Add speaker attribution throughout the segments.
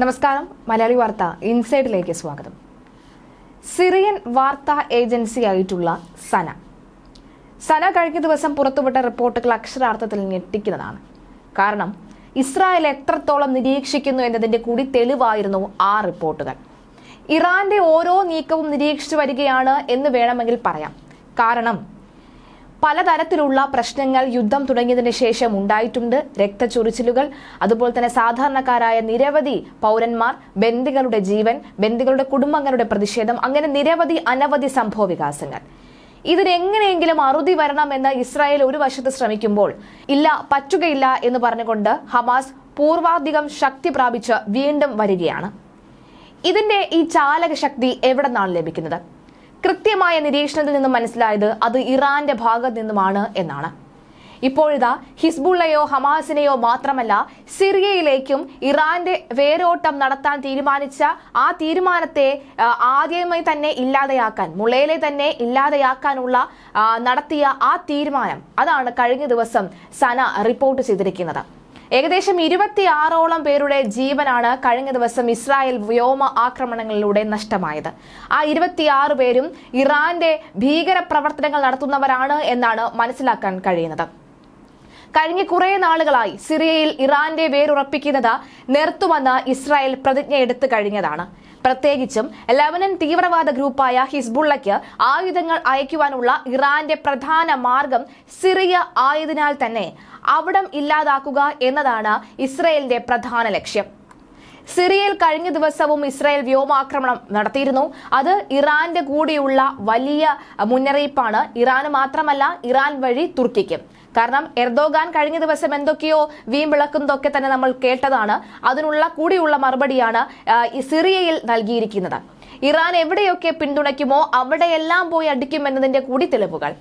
Speaker 1: നമസ്കാരം മലയാളി വാർത്ത ഇൻസൈഡിലേക്ക് സ്വാഗതം. സിറിയൻ വാർത്താ ഏജൻസി ആയിട്ടുള്ള സന. സന കഴിഞ്ഞ ദിവസം പുറത്തുവിട്ട റിപ്പോർട്ടുകൾ അക്ഷരാർത്ഥത്തിൽ ഞെട്ടിക്കുന്നതാണ്. കാരണം ഇസ്രായേൽ എത്രത്തോളം നിരീക്ഷിക്കുന്നു എന്നതിന്റെ കൂടി തെളിവായിരുന്നു ആ റിപ്പോർട്ടുകൾ. ഇറാന്റെ ഓരോ നീക്കവും നിരീക്ഷിച്ചു വരികയാണ് എന്ന് വേണമെങ്കിൽ പറയാം. കാരണം പലതരത്തിലുള്ള പ്രശ്നങ്ങൾ യുദ്ധം തുടങ്ങിയതിനു ശേഷം ഉണ്ടായിട്ടുണ്ട്. രക്തച്ചൊരിച്ചിലുകൾ അതുപോലെ തന്നെ സാധാരണക്കാരായ നിരവധി പൗരന്മാർ ബന്ദികളുടെ ജീവൻ ബന്ദികളുടെ കുടുംബങ്ങളുടെ പ്രതിഷേധം അങ്ങനെ നിരവധി അനവധി സംഭവ വികാസങ്ങൾ. ഇതിനെങ്ങനെയെങ്കിലും അറുതി വരണമെന്ന് ഇസ്രായേൽ ഒരു വശത്ത് ശ്രമിക്കുമ്പോൾ ഇല്ല പറ്റുകയില്ല എന്ന് പറഞ്ഞുകൊണ്ട് ഹമാസ് പൂർവാധികം ശക്തി പ്രാപിച്ച് വീണ്ടും വരികയാണ്. ഇതിന്റെ ഈ ചാലക ശക്തി എവിടെ നിന്നാണ് ലഭിക്കുന്നത്? കൃത്യമായ നിരീക്ഷണത്തിൽ നിന്നും മനസ്സിലായത് അത് ഇറാന്റെ ഭാഗത്ത് നിന്നുമാണ് എന്നാണ്. ഇപ്പോഴിതാ ഹിസ്ബുള്ളയോ ഹമാസിനെയോ മാത്രമല്ല സിറിയയിലേക്കും ഇറാന്റെ വേരോട്ടം നടത്താൻ തീരുമാനിച്ച ആ തീരുമാനത്തെ ആദ്യമായി തന്നെ ഇല്ലാതെയാക്കാൻ മുളയിലെ തന്നെ ഇല്ലാതെയാക്കാനുള്ള നടത്തിയ ആ തീരുമാനം. അതാണ് കഴിഞ്ഞ ദിവസം സന റിപ്പോർട്ട് ചെയ്തിരിക്കുന്നത്. ഏകദേശം ഇരുപത്തിയാറോളം പേരുടെ ജീവനാണ് കഴിഞ്ഞ ദിവസം ഇസ്രായേൽ വ്യോമ ആക്രമണങ്ങളിലൂടെ നഷ്ടമായത്. ആ ഇരുപത്തിയാറ് പേരും ഇറാന്റെ ഭീകര പ്രവർത്തനങ്ങൾ നടത്തുന്നവരാണ് എന്നാണ് മനസ്സിലാക്കാൻ കഴിയുന്നത്. കഴിഞ്ഞ കുറെ നാളുകളായി സിറിയയിൽ ഇറാന്റെ വേരുറപ്പിക്കുന്നത് നിർത്തുമെന്ന് ഇസ്രായേൽ പ്രതിജ്ഞ എടുത്തു കഴിഞ്ഞതാണ്. പ്രത്യേകിച്ചും ലെബനൻ തീവ്രവാദ ഗ്രൂപ്പായ ഹിസ്ബുള്ളയ്ക്ക് ആയുധങ്ങൾ അയക്കുവാനുള്ള ഇറാന്റെ പ്രധാന മാർഗം സിറിയ ആയതിനാൽ തന്നെ അവിടം ഇല്ലാതാക്കുക എന്നതാണ് ഇസ്രയേലിന്റെ പ്രധാന ലക്ഷ്യം. സിറിയയിൽ കഴിഞ്ഞ ദിവസവും ഇസ്രായേൽ വ്യോമാക്രമണം നടത്തിയിരുന്നു. അത് ഇറാന്റെ കൂടിയുള്ള വലിയ മുന്നറിയിപ്പാണ്. ഇറാന് മാത്രമല്ല ഇറാൻ വഴി തുർക്കിക്ക്. കാരണം എർദോഗാൻ കഴിഞ്ഞ ദിവസം എന്തൊക്കെയോ വീം വീമ്പിളക്കുന്നതൊക്കെ തന്നെ നമ്മൾ കേട്ടതാണ്. അതിനുള്ള കൂടിയുള്ള മറുപടിയാണ് സിറിയയിൽ നൽകിയിരിക്കുന്നത്. ഇറാൻ എവിടെയൊക്കെ പിന്തുണയ്ക്കുമോ അവിടെയെല്ലാം പോയി അടിക്കും എന്നതിന്റെ കൂടി തെളിവുകൾ.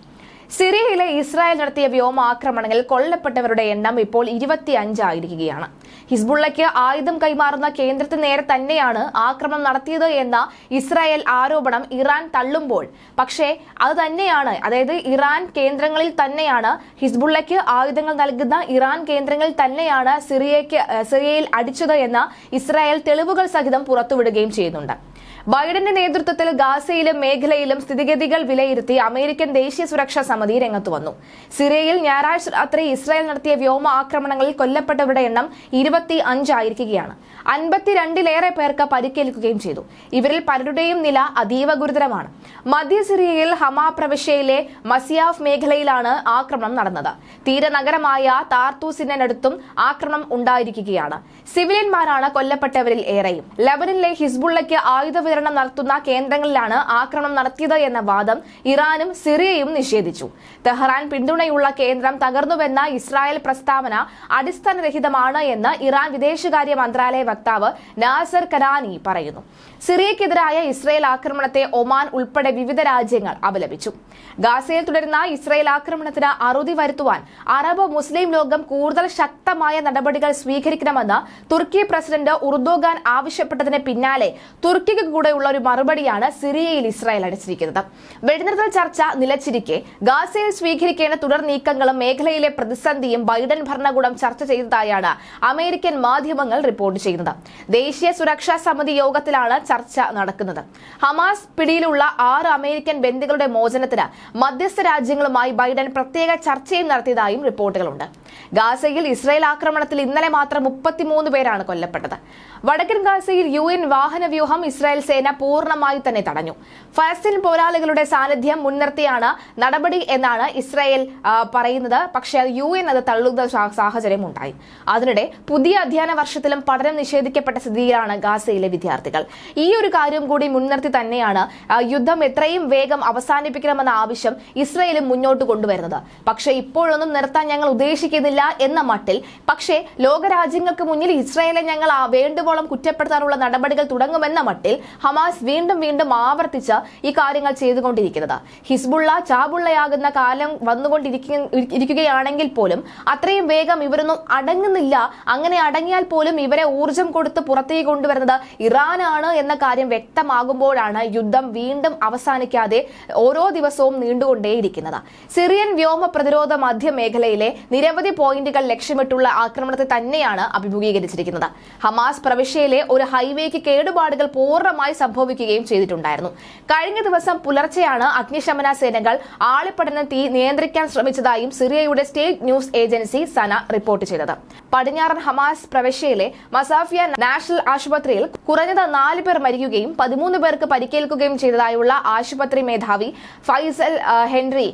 Speaker 1: സിറിയയിലെ ഇസ്രായേൽ നടത്തിയ വ്യോമാക്രമണങ്ങളിൽ കൊല്ലപ്പെട്ടവരുടെ എണ്ണം ഇപ്പോൾ ഇരുപത്തി അഞ്ചായിരിക്കുകയാണ് ഹിസ്ബുള്ളയ്ക്ക് ആയുധം കൈമാറുന്ന കേന്ദ്രത്തിന് നേരെ തന്നെയാണ് ആക്രമണം നടത്തിയത് എന്ന ഇസ്രായേൽ ആരോപണം ഇറാൻ തള്ളുമ്പോൾ. പക്ഷേ അത് തന്നെയാണ്. അതായത് ഇറാൻ കേന്ദ്രങ്ങളിൽ തന്നെയാണ് ഹിസ്ബുള്ളയ്ക്ക് ആയുധങ്ങൾ നൽകുന്ന ഇറാൻ കേന്ദ്രങ്ങളിൽ തന്നെയാണ് സിറിയയ്ക്ക് സിറിയയിൽ അടിച്ചത് എന്ന ഇസ്രായേൽ തെളിവുകൾ സഹിതം പുറത്തുവിടുകയും ചെയ്യുന്നുണ്ട്. ബൈഡന്റെ നേതൃത്വത്തിൽ ഗാസയിലും മേഖലയിലും സ്ഥിതിഗതികൾ വിലയിരുത്തി അമേരിക്കൻ ദേശീയ സുരക്ഷാ സമിതി രംഗത്ത് വന്നു. സിറിയയിൽ ഞായറാഴ്ച രാത്രി ഇസ്രായേൽ നടത്തിയ വ്യോമ ആക്രമണങ്ങളിൽ കൊല്ലപ്പെട്ടവരുടെ എണ്ണം ഇരുപത്തി അഞ്ചായിരിക്കുകയാണ് അൻപത്തിരണ്ടിലേറെ പേർക്ക് പരിക്കേൽക്കുകയും ചെയ്തു. ഇവരിൽ പലരുടെയും നില അതീവ ഗുരുതരമാണ്. മധ്യ സിറിയയിൽ ഹമാ പ്രവിശ്യയിലെ മസിയാഫ് മേഖലയിലാണ് ആക്രമണം നടന്നത്. തീരനഗരമായ താർത്തൂസിനടുത്തും ആക്രമണം ഉണ്ടായിരിക്കുകയാണ്. സിവിലിയന്മാരാണ് കൊല്ലപ്പെട്ടവരിൽ ഏറെയും. ലബനിലെ ഹിസ്ബുള്ളയ്ക്ക് ആയുധ വിതരണം നടത്തുന്ന കേന്ദ്രങ്ങളിലാണ് ആക്രമണം നടത്തിയത് എന്ന വാദം ഇറാനും സിറിയയും നിഷേധിച്ചു. തെഹ്റാൻ പിന്തുണയുള്ള കേന്ദ്രം തകർന്നുവെന്ന ഇസ്രായേൽ പ്രസ്താവന അടിസ്ഥാനരഹിതമാണ് എന്ന് ഇറാൻ വിദേശകാര്യ മന്ത്രാലയ വക്താവ് നാസർ കനാനി പറയുന്നു. സിറിയക്കെതിരായ ഇസ്രായേൽ ആക്രമണത്തെ ഒമാൻ ഉൾപ്പെടെ വിവിധ രാജ്യങ്ങൾ അപലപിച്ചു. ഗാസയിൽ തുടരുന്ന ഇസ്രായേൽ ആക്രമണത്തിന് അറുതി വരുത്തുവാൻ അറബ് മുസ്ലിം ലോകം കൂടുതൽ ശക്തമായ നടപടികൾ സ്വീകരിക്കണമെന്ന് തുർക്കി പ്രസിഡന്റ് ഉർദോഗാൻ ആവശ്യപ്പെട്ടതിന് പിന്നാലെ തുർക്കിക്ക് കൂടെയുള്ള ഒരു മറുപടിയാണ് സിറിയയിൽ ഇസ്രായേൽ അടിച്ചിരിക്കുന്നത്. വെടിനിർത്തൽ ചർച്ച നിലച്ചിരിക്കെ ഗാസയിൽ സ്വീകരിക്കേണ്ട തുടർ നീക്കങ്ങളും മേഖലയിലെ പ്രതിസന്ധിയും ബൈഡൻ ഭരണകൂടം ചർച്ച ചെയ്തതായാണ് അമേരിക്കൻ മാധ്യമങ്ങൾ റിപ്പോർട്ട് ചെയ്യുന്നത്. ദേശീയ സുരക്ഷാ സമിതി യോഗത്തിലാണ് ചർച്ച നടക്കുന്നത്. ഹമാസ് പിടിയിലുള്ള ആറ് അമേരിക്കൻ ബന്ദികളുടെ മോചനത്തിന് മധ്യസ്ഥ രാജ്യങ്ങളുമായി ബൈഡൻ പ്രത്യേക ചർച്ചയും നടത്തിയതായും റിപ്പോർട്ടുകളുണ്ട്. ഗാസയിൽ ഇസ്രായേൽ ആക്രമണത്തിൽ ഇന്നലെ മാത്രം മുപ്പത്തിമൂന്ന് പേരാണ് കൊല്ലപ്പെട്ടത്. വടക്കൻ ഗാസയിൽ യു എൻ വാഹന വ്യൂഹം ഇസ്രായേൽ സേന പൂർണമായി തന്നെ തടഞ്ഞു. ഫലസ്തീൻ പോരാളികളുടെ സാന്നിധ്യം മുൻനിർത്തിയാണ് നടപടി എന്നാണ് ഇസ്രായേൽ പറയുന്നത്. പക്ഷേ യു എൻ അത് തള്ളുന്ന സാഹചര്യം ഉണ്ടായി. അതിനിടെ പുതിയ അധ്യയന വർഷത്തിലും പഠനം നിഷേധിക്കപ്പെട്ട സ്ഥിതിയിലാണ് ഗാസയിലെ വിദ്യാർത്ഥികൾ. ഈ ഒരു കാര്യം കൂടി മുൻനിർത്തി തന്നെയാണ് യുദ്ധം എത്രയും വേഗം അവസാനിപ്പിക്കണമെന്ന ആവശ്യം ഇസ്രയേലും മുന്നോട്ട് കൊണ്ടുവരുന്നത്. പക്ഷേ ഇപ്പോഴൊന്നും നിർത്താൻ ഞങ്ങൾ ഉദ്ദേശിക്കുന്നില്ല എന്ന മട്ടിൽ പക്ഷേ ലോകരാജ്യങ്ങൾക്ക് മുന്നിൽ ഇസ്രയേലെ ഞങ്ങൾ വേണ്ടുവോളം കുറ്റപ്പെടുത്താനുള്ള നടപടികൾ തുടങ്ങുമെന്ന മട്ടിൽ ഹമാസ് വീണ്ടും വീണ്ടും ആവർത്തിച്ച് ഈ കാര്യങ്ങൾ ചെയ്തുകൊണ്ടിരിക്കുന്നത്. ഹിസ്ബുള്ള ചാബുള്ളയാകുന്ന കാലം വന്നുകൊണ്ടിരിക്കുകയാണെങ്കിൽ പോലും അത്രയും വേഗം ഇവരൊന്നും അടങ്ങുന്നില്ല. അങ്ങനെ അടങ്ങിയാൽ പോലും ഇവരെ ഊർജം കൊടുത്ത് പുറത്തേക്ക് കൊണ്ടുവരുന്നത് ഇറാനാണ് എന്ന കാര്യം വ്യക്തമാകുമ്പോഴാണ് യുദ്ധം വീണ്ടും അവസാനിക്കാതെ ഓരോ ദിവസവും നീണ്ടുകൊണ്ടേയിരിക്കുന്നത്. സിറിയൻ വ്യോമ പ്രതിരോധ മധ്യ മേഖലയിലെ നിരവധി പോയിന്റുകൾ ലക്ഷ്യമിട്ടുള്ള ആക്രമണത്തെ തന്നെയാണ് അഭിമുഖീകരിച്ചിരിക്കുന്നത്. ഹമാസ് പ്രവിശ്യയിലെ ഒരു ഹൈവേക്ക് കേടുപാടുകൾ പൂർണമായി സംഭവിക്കുകയും ചെയ്തിട്ടുണ്ടായിരുന്നു. കഴിഞ്ഞ ദിവസം പുലർച്ചെയാണ് അഗ്നിശമന സേനകൾ ആളിപ്പടന തീ നിയന്ത്രിക്കാൻ ശ്രമിച്ചതായും സിറിയയുടെ state news agency SANA report ചെയ്തത്. പടിഞ്ഞാറൻ ഹമാസ് പ്രവിശ്യയിലെ മസാഫിയ നാഷണൽ ആശുപത്രിയിൽ കുറഞ്ഞത് നാല് പേർ മരിക്കുകയും പതിമൂന്ന് പേർക്ക് പരിക്കേൽക്കുകയും ചെയ്തതായുള്ള ആശുപത്രി മേധാവി ഫൈസൽ ഹെൻറി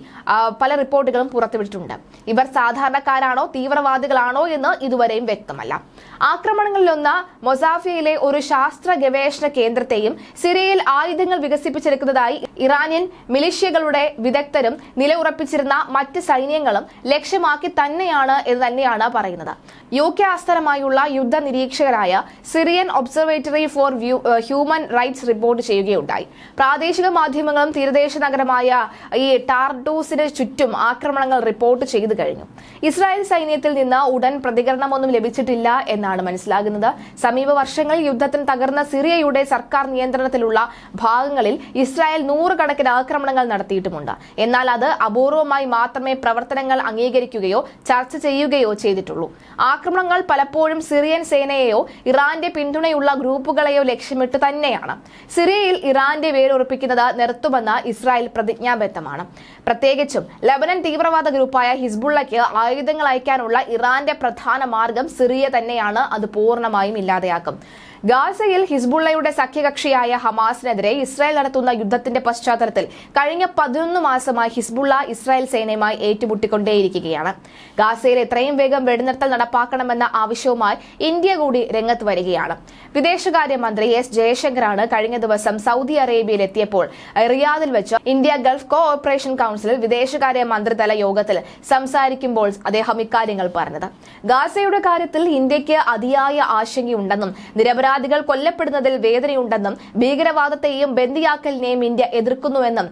Speaker 1: പല റിപ്പോർട്ടുകളും പുറത്തുവിട്ടിട്ടുണ്ട്. ഇവർ സാധാരണക്കാരാണോ തീവ്രവാദികളാണോ എന്ന് ഇതുവരെയും വ്യക്തമല്ല. ആക്രമണങ്ങളിലൊന്ന് മൊസാഫിയയിലെ ഒരു ശാസ്ത്ര ഗവേഷണ കേന്ദ്രത്തെയും സിറിയയിൽ ആയുധങ്ങൾ വികസിപ്പിച്ചെടുക്കുന്നതായി ഇറാനിയൻ മിലിഷ്യകളുടെ വിദഗ്ധരും നിലയുറപ്പിച്ചിരുന്ന മറ്റ് സൈന്യങ്ങളും ലക്ഷ്യമാക്കി തന്നെയാണ് എന്ന് തന്നെയാണ് പറയുന്നത്. യു കെ ആസ്ഥാനമായുള്ള യുദ്ധ നിരീക്ഷകരായ Syrian observatory for human rights report ചെയ്യുകയുണ്ടായി. പ്രാദേശിക മാധ്യമങ്ങളും തീരദേശ നഗരമായ ഈ ടാർഡൂസിന് ചുറ്റും ആക്രമണങ്ങൾ റിപ്പോർട്ട് ചെയ്തു കഴിഞ്ഞു. ഇസ്രായേൽ സൈന്യത്തിൽ നിന്ന് ഉടൻ പ്രതികരണമൊന്നും ലഭിച്ചിട്ടില്ല എന്നാണ് മനസ്സിലാകുന്നത്. സമീപ വർഷങ്ങളിൽ യുദ്ധത്തിന് തകർന്ന സിറിയയുടെ സർക്കാർ നിയന്ത്രണത്തിലുള്ള ഭാഗങ്ങളിൽ ഇസ്രായേൽ നൂറുകണക്കിന് ആക്രമണങ്ങൾ നടത്തിയിട്ടുമുണ്ട്. എന്നാൽ അത് അപൂർവമായി മാത്രമേ പ്രവർത്തനങ്ങൾ അംഗീകരിക്കുകയോ ചർച്ച ചെയ്യുകയോ ചെയ്തിട്ടുള്ളൂ. ആക്രമണങ്ങൾ പലപ്പോഴും സിറിയൻ സേനയെയോ ഇറാന്റെ പിന്തുണയുള്ള ഗ്രൂപ്പുകളെയോ ലക്ഷ്യമിട്ട് തന്നെയാണ്. സിറിയയിൽ ഇറാന്റെ വേരുറപ്പിക്കുന്നത് നിർത്തുമെന്ന് ഇസ്രായേൽ പ്രതിജ്ഞാബദ്ധമാണ്. പ്രത്യേകിച്ചും ലബനൻ തീവ്രവാദ ഗ്രൂപ്പായ ഹിസ്ബുള്ളയ്ക്ക് ആയുധങ്ങൾ അയക്കാനുള്ള ഇറാന്റെ പ്രധാന മാർഗം സിറിയ തന്നെയാണ്. അത് പൂർണമായും ഇല്ലാതെയാക്കും. ഗാസയിൽ ഹിസ്ബുള്ളയുടെ സഖ്യകക്ഷിയായ ഹമാസിനെതിരെ ഇസ്രായേൽ നടത്തുന്ന യുദ്ധത്തിന്റെ പശ്ചാത്തലത്തിൽ കഴിഞ്ഞ പതിനൊന്ന് മാസമായി ഹിസ്ബുള്ള ഇസ്രായേൽ സേനയുമായി ഏറ്റുമുട്ടിക്കൊണ്ടേയിരിക്കുകയാണ്. ഗാസയിൽ എത്രയും വേഗം വെടിനിർത്തൽ നടപ്പാക്കണമെന്ന ആവശ്യവുമായി ഇന്ത്യ കൂടി രംഗത്ത് വരികയാണ്. വിദേശകാര്യമന്ത്രി എസ് ജയശങ്കറാണ് കഴിഞ്ഞ ദിവസം സൗദി അറേബ്യയിൽ എത്തിയപ്പോൾ റിയാദിൽ വെച്ച് ഇന്ത്യ ഗൾഫ് കോ ഓപ്പറേഷൻ കൌൺസിലിൽ വിദേശകാര്യ മന്ത്രിതല യോഗത്തിൽ സംസാരിക്കുമ്പോൾ അദ്ദേഹം ഇക്കാര്യങ്ങൾ പറഞ്ഞത്. ഗാസയുടെ കാര്യത്തിൽ ഇന്ത്യയ്ക്ക് അതിയായ ആശങ്കയുണ്ടെന്നും നിരപരാധികൾ കൊല്ലപ്പെടുന്നതിൽ വേദനയുണ്ടെന്നും ഭീകരവാദത്തെയും ബന്ദിയാക്കലിനെയും ഇന്ത്യ എതിർക്കുന്നുവെന്നും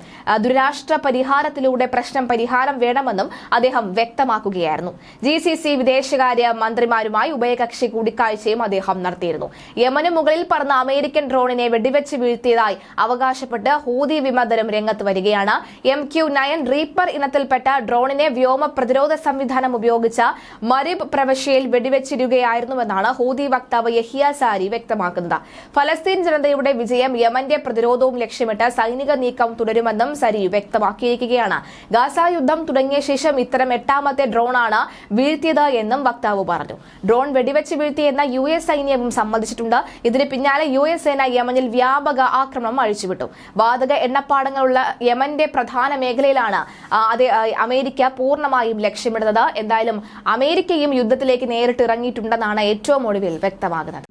Speaker 1: ദുരാഷ്ട്ര പരിഹാരത്തിലൂടെ പ്രശ്നം പരിഹാരം വേണമെന്നും അദ്ദേഹം വ്യക്തമാക്കുകയായിരുന്നു. ജി സി സി വിദേശകാര്യ മന്ത്രിമാരുമായി ഉഭയകക്ഷി കൂടിക്കാഴ്ചയും അദ്ദേഹം നടത്തിയിരുന്നു. യമന് മുകളിൽ പറന്ന അമേരിക്കൻ ഡ്രോണിനെ വെടിവെച്ച് വീഴ്ത്തിയതായി അവകാശപ്പെട്ട് ഹൂതി വിമതരും രംഗത്ത് വരികയാണ്. എം ക്യു നയൻ റീപ്പർ ഇനത്തിൽപ്പെട്ട ഡ്രോണിനെ വ്യോമ പ്രതിരോധ സംവിധാനം ഉപയോഗിച്ച മരിബ് പ്രവശ്യയിൽ വെടിവെച്ചിരുകയായിരുന്നുവെന്നാണ് ഹൂതി വക്താവ് യഹിയ സാരി വ്യക്തമാക്കുന്നത്. ഫലസ്തീൻ ജനതയുടെ വിജയം യമന്റെ പ്രതിരോധവും ലക്ഷ്യമിട്ട് സൈനിക നീക്കം തുടരുമെന്നും സരി വ്യക്തമാക്കിയിരിക്കുകയാണ്. ഗാസ യുദ്ധം തുടങ്ങിയ ശേഷം ഇത്തരം എട്ടാമത്തെ ഡ്രോണാണ് വീഴ്ത്തിയത് എന്നും വക്താവ് പറഞ്ഞു. ഡ്രോൺ വെടിവെച്ച് വീഴ്ത്തിയെന്ന യു എസ് സൈന്യവും സമ്മതിച്ചിട്ടുണ്ട്. ഇതിന് പിന്നാലെ യു എസ് സേന യമനിൽ വ്യാപക ആക്രമണം അഴിച്ചുവിട്ടു. വാതക എണ്ണപ്പാടങ്ങളുള്ള യമന്റെ പ്രധാന മേഖലയിലാണ് ആ, അത് അമേരിക്ക പൂർണമായും ലക്ഷ്യമിടുന്നത്. എന്തായാലും അമേരിക്കയും യുദ്ധത്തിലേക്ക് നേരിട്ട് ഇറങ്ങിയിട്ടുണ്ടെന്നാണ് ഏറ്റവും ഒടുവിൽ വ്യക്തമാകുന്നത്.